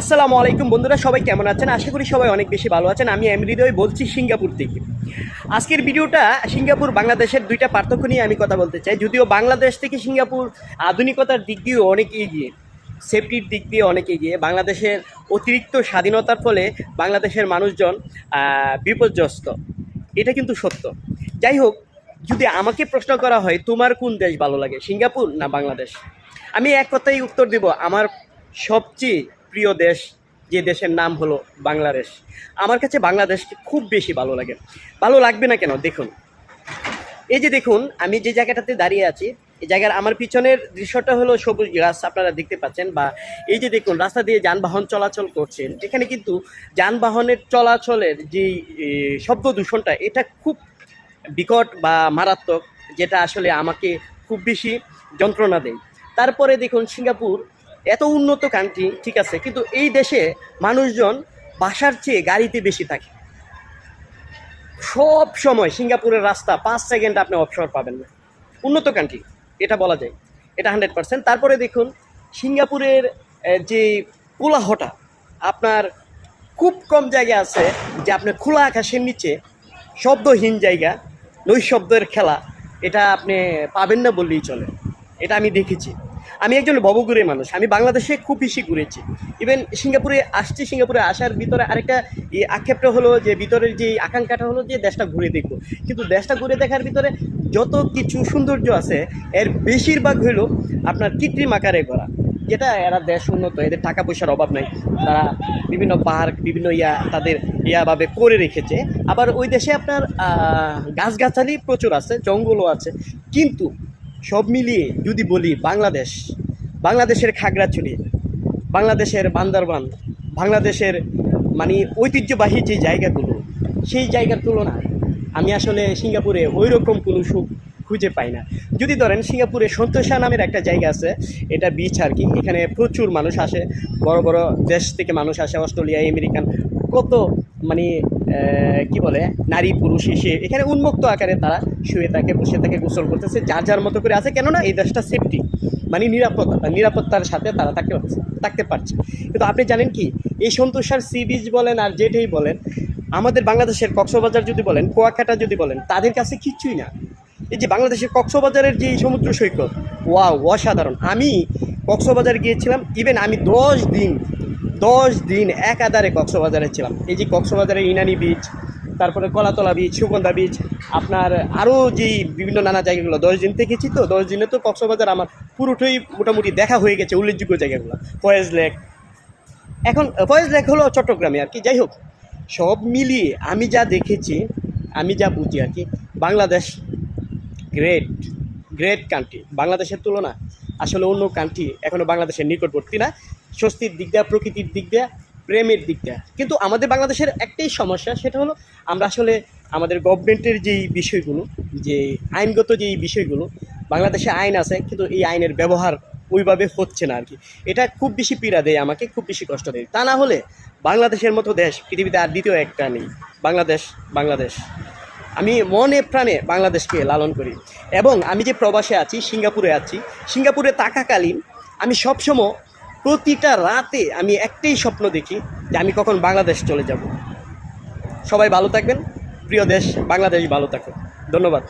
আসসালামু আলাইকুম বন্ধুরা, সবাই কেমন আছেন? আশা করি সবাই অনেক বেশি ভালো আছেন। আমি এমরিদয় বলছি সিঙ্গাপুর থেকে। আজকের ভিডিওটা সিঙ্গাপুর বাংলাদেশের দুইটা পার্থক্য নিয়ে আমি কথা বলতে চাই। যদিও বাংলাদেশ থেকে সিঙ্গাপুর আধুনিকতার দিক দিয়েও অনেক এগিয়ে, সেফটির দিক দিয়ে অনেক এগিয়ে, বাংলাদেশের অতিরিক্ত স্বাধীনতার ফলে বাংলাদেশের মানুষজন বিপর্যস্ত। এটা কিন্তু সত্য। যাই হোক, যদি আমাকে প্রশ্ন করা হয়, তোমার কোন দেশ ভালো লাগে, সিঙ্গাপুর না বাংলাদেশ? আমি এক কথাই উত্তর দিব, আমার সবচেয়ে প্রিয় দেশ, যে দেশের নাম হলো বাংলাদেশ। আমার কাছে বাংলাদেশকে খুব বেশি ভালো লাগে। ভালো লাগবে না কেন? দেখুন। এই যে দেখুন, আমি যে জায়গাটাতে দাঁড়িয়ে আছি, এই জায়গার আমার পিছনের দৃশ্যটা হলো সবুজ গাছ, আপনারা দেখতে পাচ্ছেন, বা এই যে দেখুন, রাস্তা দিয়ে যানবাহন চলাচল করছেন, এখানে কিন্তু যানবাহনের চলাচলের যে শব্দ দূষণটা, এটা খুব বিকট বা মারাত্মক, যেটা আসলে আমাকে খুব বেশি যন্ত্রণা দেয়। তারপরে দেখুন, সিঙ্গাপুর এত উন্নত কান্ট্রি ঠিক আছে, কিন্তু এই দেশে মানুষজন বাসার চেয়ে গাড়িতে বেশি থাকে। সব সময় সিঙ্গাপুরের রাস্তা, পাঁচ সেকেন্ড আপনি অবসর পাবেন না। উন্নত কান্ট্রি এটা বলা যায়। এটা হান্ড্রেড পার্সেন্ট তারপরে দেখুন, সিঙ্গাপুরের যে কোলাহটা, আপনার খুব কম জায়গা আছে যে আপনার খোলা আকাশের নিচে শব্দহীন জায়গা, নৈশব্দের খেলা, এটা আপনি পাবেন না বললেই চলে। এটা আমি দেখেছি। আমি একজন ববঘুরে মানুষ, আমি বাংলাদেশে খুব বেশি ঘুরেছি। ইভেন সিঙ্গাপুরে আসছি, সিঙ্গাপুরে আসার ভিতরে আরেকটা আক্ষেপটা হলো যে ভিতরের যে আকাঙ্ক্ষাটা হলো যে দেশটা ঘুরে দেখব। কিন্তু দেশটা ঘুরে দেখার ভিতরে যত কিছু সৌন্দর্য আছে, এর বেশিরভাগ হলো আপনার কৃত্রিম আকারে করা যেটা এরা দেশ উন্নত, এদের টাকা পয়সার অভাব নাই। তারা বিভিন্ন পার্ক বিভিন্ন ইয়া তাদের ইয়াভাবে করে রেখেছে। আবার ওই দেশে আপনার গাছগাছালি প্রচুর আছে, জঙ্গলও আছে। কিন্তু সব মিলিয়ে যদি বলি বাংলাদেশ, বাংলাদেশের খাগড়াছড়ি, বাংলাদেশের বান্দরবান, বাংলাদেশের মানে ঐতিহ্যবাহী যে জায়গাগুলো, সেই জায়গার তুলনায় আমি আসলে সিঙ্গাপুরে ওই রকম কোনো সুখ খুঁজে পাই না। যদি ধরেন সিঙ্গাপুরে সন্তোষা নামের একটা জায়গা আছে, এটা বিচ আর কি, এখানে প্রচুর মানুষ আসে, বড় বড় দেশ থেকে মানুষ আসে, অস্ট্রেলিয়া, আমেরিকান, কত মানে কি বলে, নারী, পুরুষ এসে এখানে উন্মুক্ত আকারে তারা শুয়ে থাকে, বসে থাকে, গোসল করতেছে, যার যার মতো করে আছে। কেননা এই দেশটা সেফটি মানে নিরাপত্তা, নিরাপত্তার সাথে তারা থাকতে পারছে থাকতে পারছে। কিন্তু আপনি জানেন কি, এই সন্তোষার সি বিচ বলেন আর যেটাই বলেন, আমাদের বাংলাদেশের কক্সবাজার যদি বলেন, কুয়াকাটা যদি বলেন, তাদের কাছে কিচ্ছুই না। এই যে বাংলাদেশের কক্সবাজারের যে সমুদ্র সৈকত, ওয়াও, অসাধারণ। আমি কক্সবাজার গিয়েছিলাম ইভেন আমি দশ দিন দশ দিন একাধারে কক্সবাজারে ছিলাম। এই যে কক্সবাজারের ইনানি বিচ তারপরে কলাতলা বিচ সুগন্ধা বিচ আপনার আরও যেই বিভিন্ন নানা জায়গাগুলো, দশ দিন থেকেছি তো, দশ দিনে তো কক্সবাজার আমার পুরোটাই মোটামুটি দেখা হয়ে গেছে, উল্লেখযোগ্য জায়গাগুলো। Foy's lake. এখন, ফয়েজ লেক হলো চট্টগ্রামে আর কি, যাই হোক, সব মিলিয়ে আমি যা দেখেছি, আমি যা বুঝি আর কি, বাংলাদেশ গ্রেট গ্রেট কান্ট্রি বাংলাদেশের তুলনা আসলে অন্য কান্ট্রি এখনও বাংলাদেশের নিকটবর্তী না। স্বস্তির দিক দিয়ে, প্রকৃতির দিক দিয়ে, প্রেমের দিক দিয়ে। কিন্তু আমাদের বাংলাদেশের একটাই সমস্যা, সেটা হলো আমরা আসলে আমাদের গভর্নমেন্টের যেই বিষয়গুলো, যে আইনগত যেই বিষয়গুলো, বাংলাদেশে আইন আছে, কিন্তু এই আইনের ব্যবহার ওইভাবে হচ্ছে না আর কি এটা খুব বেশি পীড়া দেয় আমাকে, খুব বেশি কষ্ট দেয়। তা না হলে বাংলাদেশের মতো দেশ, পৃথিবীতে আর দ্বিতীয় একটা নেই। বাংলাদেশ বাংলাদেশ। আমি মনে প্রাণে বাংলাদেশকে লালন করি। এবং আমি যে প্রবাসে আছি, সিঙ্গাপুরে আছি, সিঙ্গাপুরে থাকাকালীন আমি সবসময় প্রতিটা রাতে আমি একটাই স্বপ্ন দেখি যে আমি কখন বাংলাদেশ চলে যাব। সবাই ভালো থাকবেন। প্রিয় দেশ, বাংলাদেশ ভালো থাকুন ধন্যবাদ।